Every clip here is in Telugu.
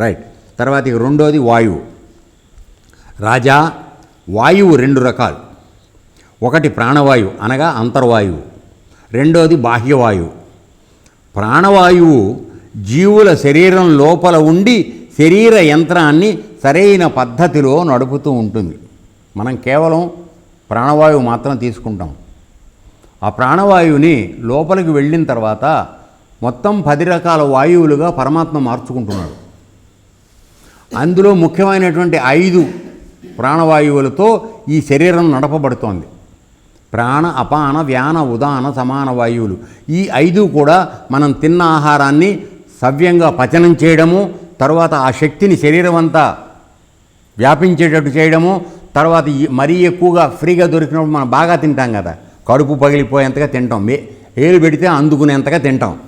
రైట్ తర్వాత ఇక రెండోది వాయువు. రాజా వాయువు రెండు రకాలు. ఒకటి ప్రాణవాయువు అనగా అంతర్వాయువు. రెండోది బాహ్యవాయువు. ప్రాణవాయువు జీవుల శరీరం లోపల ఉండి శరీర యంత్రాన్ని సరైన పద్ధతిలో నడుపుతూ ఉంటుంది. మనం కేవలం ప్రాణవాయువు మాత్రం తీసుకుంటాం. ఆ ప్రాణవాయువుని లోపలికి వెళ్ళిన తర్వాత మొత్తం పది రకాల వాయువులుగా పరమాత్మ మార్చుకుంటున్నాడు. అందులో ముఖ్యమైనటువంటి ఐదు ప్రాణవాయువులతో ఈ శరీరం నడపబడుతోంది. ప్రాణ అపాన వ్యాన ఉదాన సమాన వాయువులు. ఈ ఐదు కూడా మనం తిన్న ఆహారాన్ని సవ్యంగా పచనం చేయడము తర్వాత ఆ శక్తిని శరీరం అంతా వ్యాపించేటట్టు చేయడము తర్వాత మరీ ఎక్కువగా ఫ్రీగా దొరికినప్పుడు మనం బాగా తింటాం కదా. కడుపు పగిలిపోయేంతగా తింటాం. మే ఏలు పెడితే అందుకునేంతగా తింటాం.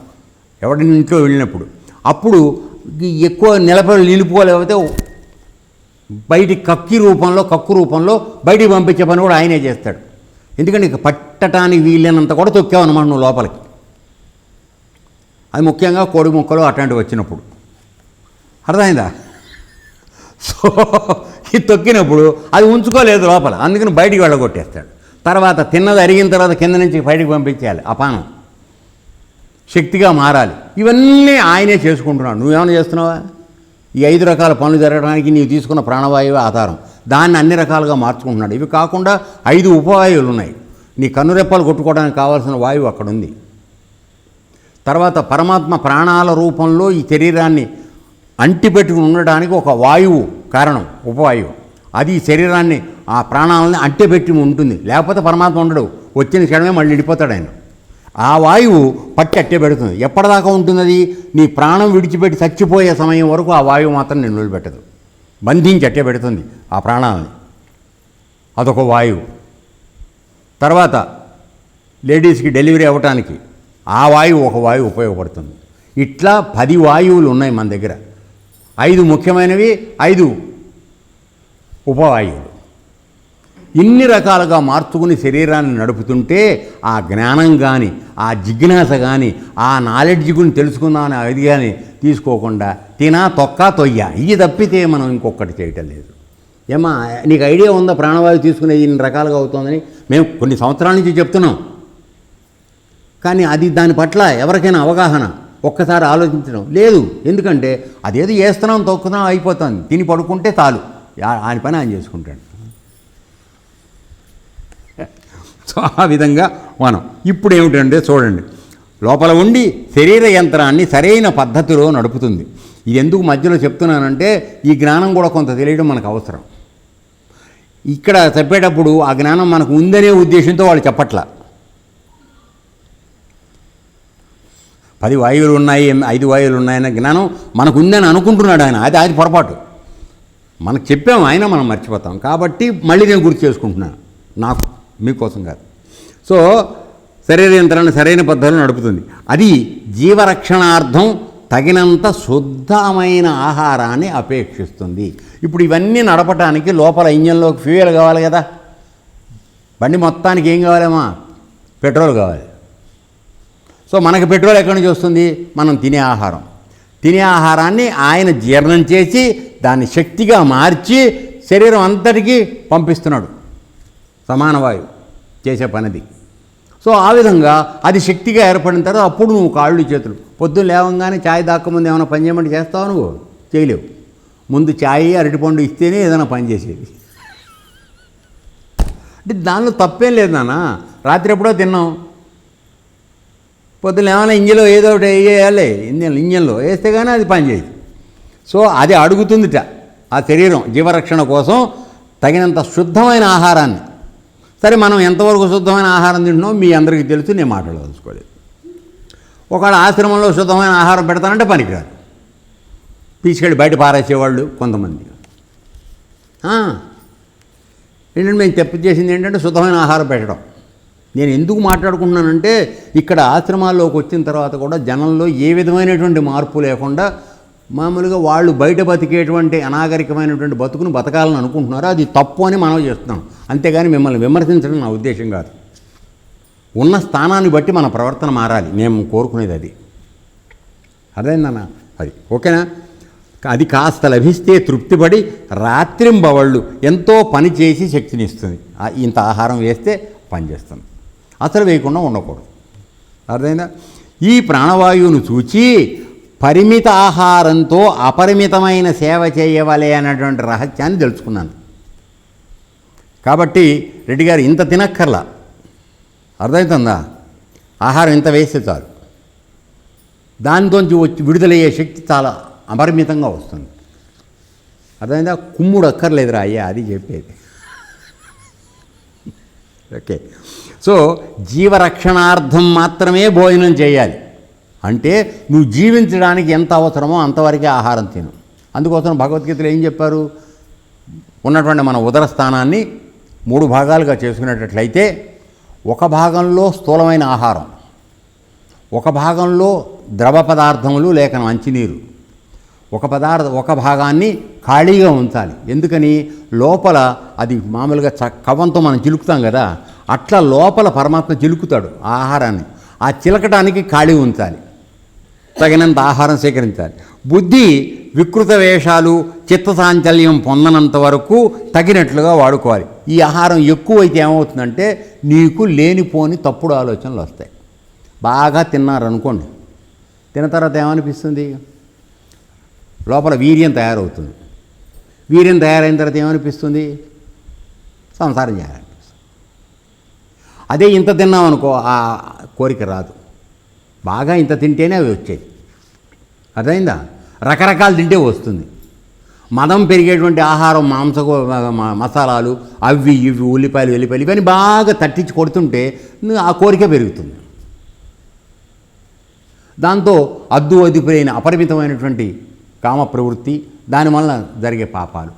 ఎవరి ఇంట్లో వెళ్ళినప్పుడు. అప్పుడు ఎక్కువ నిలబడి నిలుపుకోలేకపోతే బయటికి కక్కి రూపంలో కక్కు రూపంలో బయటికి పంపించే పని కూడా ఆయనే చేస్తాడు. ఎందుకంటే ఇక పట్టటానికి వీలైనంత కూడా తొక్కావన్నమాట నువ్వు లోపలికి. అది ముఖ్యంగా కోడి ముక్కలు అట్లాంటివి వచ్చినప్పుడు. అర్థమైందా? సో ఇది తొక్కినప్పుడు అది ఉంచుకోలేదు లోపల. అందుకని బయటికి వెళ్ళగొట్టేస్తాడు. తర్వాత తిన్నది అరిగిన తర్వాత కింద నుంచి బయటికి పంపించేయాలి అపానం శక్తిగా మారాలి. ఇవన్నీ ఆయనే చేసుకుంటున్నాడు. నువ్వేమైనా చేస్తున్నావా? ఈ ఐదు రకాల పనులు జరగడానికి నీవు తీసుకున్న ప్రాణవాయువు ఆధారం. దాన్ని అన్ని రకాలుగా మార్చుకుంటున్నాడు. ఇవి కాకుండా ఐదు ఉపవాయువులు ఉన్నాయి నీ కన్నురెప్పలు కొట్టుకోవడానికి కావాల్సిన వాయువు అక్కడ ఉంది తర్వాత పరమాత్మ ప్రాణాల రూపంలో ఈ శరీరాన్ని అంటిపెట్టుకుని ఉండడానికి ఒక వాయువు కారణం ఉపవాయువు. అది ఈ శరీరాన్ని ఆ ప్రాణాలని అంటిపెట్టి ఉంటుంది. లేకపోతే పరమాత్మ ఉండడు. వచ్చిన క్షణమే మళ్ళీ వెళ్ళిపోతాడు ఆయన. ఆ వాయువు పట్టి అట్టే పెడుతుంది. ఎప్పటిదాకా ఉంటుంది అది నీ ప్రాణం విడిచిపెట్టి చచ్చిపోయే సమయం వరకు ఆ వాయువు మాత్రం నేను వదిలిపెట్టదు. బంధించి అట్టే పెడుతుంది ఆ ప్రాణాలని. అదొక వాయువు. తర్వాత లేడీస్కి డెలివరీ అవ్వటానికి ఆ వాయువు ఒక వాయువు ఉపయోగపడుతుంది. ఇట్లా పది వాయువులు ఉన్నాయి మన దగ్గర. ఐదు ముఖ్యమైనవి ఐదు ఉపవాయువులు. ఇన్ని రకాలుగా మార్చుకుని శరీరాన్ని నడుపుతుంటే ఆ జ్ఞానం కానీ ఆ జిజ్ఞాస కానీ ఆ నాలెడ్జ్ గురించి తెలుసుకుందామని అది కానీ తీసుకోకుండా తినా తొక్క తొయ్య. ఇది తప్పితే మనం ఇంకొకటి చేయటం లేదు. ఏమా నీకు ఐడియా ఉందా ప్రాణవాయువు తీసుకునే ఇన్ని రకాలుగా అవుతుందని? మేము కొన్ని సంవత్సరాల నుంచి చెప్తున్నాం. కానీ అది దాని పట్ల ఎవరికైనా అవగాహన ఒక్కసారి ఆలోచించడం లేదు. ఎందుకంటే అదేదో వేస్తున్నాం తొక్కుతున్నాం అయిపోతుంది. తిని పడుకుంటే చాలు. ఆయన పని ఆయన చేసుకుంటాడు. సో ఆ విధంగా మనం ఇప్పుడు ఏమిటంటే చూడండి. లోపల ఉండి శరీర యంత్రాన్ని సరైన పద్ధతిలో నడుపుతుంది. ఇది ఎందుకు మధ్యలో చెప్తున్నానంటే ఈ జ్ఞానం కూడా కొంత తెలియడం మనకు అవసరం. ఇక్కడ చెప్పేటప్పుడు ఆ జ్ఞానం మనకు ఉందనే ఉద్దేశంతో వాళ్ళు చెప్పట్లా. పది వాయువులు ఉన్నాయి ఐదు వాయువులు ఉన్నాయన్న జ్ఞానం మనకు ఉందని అనుకుంటున్నాడు ఆయన. అది అది పొరపాటు. మనకు చెప్పాము ఆయన మనం మర్చిపోతాం. కాబట్టి మళ్ళీ నేను గుర్తు చేసుకుంటున్నాను. నాకు మీకోసం కాదు. సో శరీర యంత్రాన్ని సరైన పద్ధతిలో నడుపుతుంది. అది జీవరక్షణార్థం తగినంత శుద్ధమైన ఆహారాన్ని అపేక్షిస్తుంది. ఇప్పుడు ఇవన్నీ నడపటానికి లోపల ఇంజన్లోకి ఫ్యూయల్ కావాలి కదా. బండి మొత్తానికి ఏం కావాలేమా? పెట్రోల్ కావాలి. సో మనకి పెట్రోల్ ఎక్కడి నుంచి వస్తుంది? మనం తినే ఆహారం. తినే ఆహారాన్ని ఆయన జీర్ణం చేసి దాన్ని శక్తిగా మార్చి శరీరం అంతటికీ పంపిస్తున్నాడు. సమాన వాయువు చేసే పనిది. సో ఆ విధంగా అది శక్తిగా ఏర్పడిన తర్వాత అప్పుడు నువ్వు కాళ్ళు చేతులు. పొద్దున్న లేవంగానే ఛాయ్ దాక్కముందు ఏమైనా పని చేయమంటే చేస్తావు నువ్వు? చేయలేవు. ముందు ఛాయ్ అరటిపండు ఇస్తేనే ఏదైనా పని చేసేది. అంటే దానిలో తప్పేం లేదు నాన్న. రాత్రి ఎప్పుడో తిన్నాం. పొద్దున్న ఏమైనా ఇంజిన్లో ఏదో ఒకటి వేయాలి. ఇంజన్ ఇంజన్లో వేస్తే కానీ అది పనిచేయదు సో అది అడుగుతుందిట. ఆ శరీరం జీవరక్షణ కోసం తగినంత శుద్ధమైన ఆహారాన్ని. సరే మనం ఎంతవరకు శుద్ధమైన ఆహారం తింటున్నామో మీ అందరికీ తెలుసు నేను మాట్లాడదలుచుకోలేదు. ఒకవేళ ఆశ్రమంలో శుద్ధమైన ఆహారం పెడతానంటే పనికిరాదు. తీసుకెళ్ళి బయట పారేసేవాళ్ళు కొంతమంది. ఏంటంటే మేము తప్పు చేసింది ఏంటంటే శుద్ధమైన ఆహారం పెట్టడం. నేను ఎందుకు మాట్లాడుకుంటున్నానంటే ఇక్కడ ఆశ్రమాల్లోకి వచ్చిన తర్వాత కూడా జనంలో ఏ విధమైనటువంటి మార్పు లేకుండా మామూలుగా వాళ్ళు బయట బతికేటువంటి అనాగరికమైనటువంటి బతుకును బతకాలని అనుకుంటున్నారు? అది తప్పు అని మనం చేస్తున్నాం. అంతేగాని మిమ్మల్ని విమర్శించడం నా ఉద్దేశం కాదు. ఉన్న స్థానాన్ని బట్టి మన ప్రవర్తన మారాలి. మేము కోరుకునేది అది. అదేందన్న అది. ఓకేనా? అది కాస్త లభిస్తే తృప్తిపడి రాత్రింబవళ్ళు ఎంతో పని చేసి శక్తినిస్తుంది. ఇంత ఆహారం వేస్తే పనిచేస్తుంది అసలు వేయకుండా ఉండకూడదు. అర్థమైందా? ఈ ప్రాణవాయువును చూచి పరిమిత ఆహారంతో అపరిమితమైన సేవ చేయవలే అన్నటువంటి రహస్యాన్ని తెలుసుకున్నాను. కాబట్టి రెడ్డి గారు ఇంత తినక్కర్లా. అర్థమవుతుందా ఆహారం ఇంత వేస్తే చాలు. దానితోంచి వచ్చి విడుదలయ్యే శక్తి చాలా అపరిమితంగా వస్తుంది. అర్థమైందా? కుమ్ముడు అక్కర్లేదురా అయ్యా అది చెప్పేది. ఓకే. సో జీవరక్షణార్థం మాత్రమే భోజనం చేయాలి. అంటే నువ్వు జీవించడానికి ఎంత అవసరమో అంతవరకే ఆహారం తిను. అందుకోసం భగవద్గీతలో ఏం చెప్పారు? ఉన్నటువంటి మన ఉదర స్థానాన్ని మూడు భాగాలుగా చేసుకునేటట్లయితే ఒక భాగంలో స్థూలమైన ఆహారం ఒక భాగంలో ద్రవ పదార్థములు లేక మంచినీరు ఒక పదార్థ ఒక భాగాన్ని ఖాళీగా ఉంచాలి. ఎందుకని? లోపల అది మామూలుగా చ కవంతో మనం చిలుకుతాం కదా అట్లా లోపల పరమాత్మ చిలుకుతాడు ఆ ఆహారాన్ని. ఆ చిలకటానికి ఖాళీ ఉంచాలి. తగినంత ఆహారం సేకరించాలి బుద్ధి వికృత వేషాలు చిత్తసాంచల్యం పొందనంత వరకు తగినట్లుగా వాడుకోవాలి. ఈ ఆహారం ఎక్కువైతే ఏమవుతుందంటే నీకు లేనిపోని తప్పుడు ఆలోచనలు వస్తాయి. బాగా తిన్నారనుకోండి తిన్న తర్వాత ఏమనిపిస్తుంది? లోపల వీర్యం తయారవుతుంది. వీర్యం తయారైన తర్వాత ఏమనిపిస్తుంది? సంసారం చేయాలనిపిస్తుంది. అదే ఇంత తిన్నామనుకో ఆ కోరిక రాదు. బాగా ఇంత తింటేనే అవి వచ్చాయి అర్థమైందా? రకరకాలు తింటే వస్తుంది. మదం పెరిగేటువంటి ఆహారం మాంస మసాలాలు అవి ఇవి ఉల్లిపాయలు వెల్లిపాయలు ఇవన్నీ బాగా తట్టించి కొడుతుంటే ఆ కోరిక పెరుగుతుంది. దాంతో అద్దు అదిపోయిన అపరిమితమైనటువంటి కామ ప్రవృత్తి దానివల్ల జరిగే పాపాలు.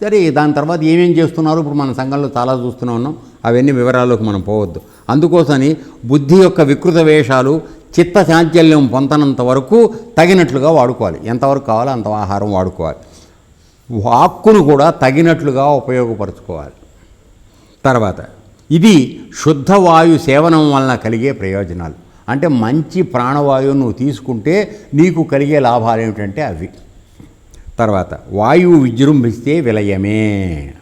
సరే దాని తర్వాత ఏమేం చేస్తున్నారు? ఇప్పుడు మన సంఘంలో చాలా చూస్తూనే ఉన్నాం. అవన్నీ వివరాల్లోకి మనం పోవద్దు. అందుకోసని బుద్ధి యొక్క వికృత వేషాలు చిత్తశాంచల్యం పొందనంత వరకు తగినట్లుగా వాడుకోవాలి. ఎంతవరకు కావాలో అంత ఆహారం వాడుకోవాలి. వాక్కును కూడా తగినట్లుగా ఉపయోగపరచుకోవాలి. తర్వాత ఇది శుద్ధ వాయు సేవనం వలన కలిగే ప్రయోజనాలు. అంటే మంచి ప్రాణవాయువు నువ్వు తీసుకుంటే నీకు కలిగే లాభాలు ఏమిటంటే అవి. తర్వాత వాయువు విజృంభిస్తే విలయమే.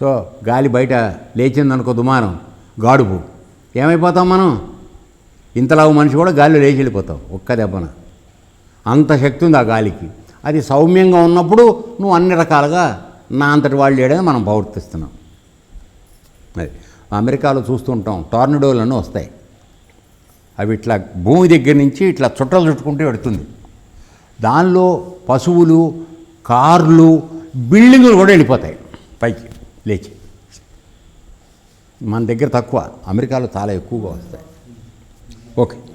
సో గాలి బయట లేచిందనుకో దుమానం గాడుపు. ఏమైపోతాం మనం? ఇంతలావు మనిషి కూడా గాలిలో లేచి వెళ్ళిపోతావు ఒక్క దెబ్బన. అంత శక్తి ఉంది ఆ గాలికి. అది సౌమ్యంగా ఉన్నప్పుడు నువ్వు అన్ని రకాలుగా నా అంతటి వాళ్ళు చేయడని మనం ప్రవర్తిస్తున్నాం. అది అమెరికాలో చూస్తుంటాం టార్నడోలను వస్తాయి. అవి ఇట్లా భూమి దగ్గర నుంచి ఇట్లా చుట్టలు చుట్టుకుంటూ పెడుతుంది. దానిలో పశువులు కార్లు బిల్డింగులు కూడా వెళ్ళిపోతాయి పైకి లేచి. మన దగ్గర తక్కువ అమెరికాలో చాలా ఎక్కువగా వస్తాయి. ఓకే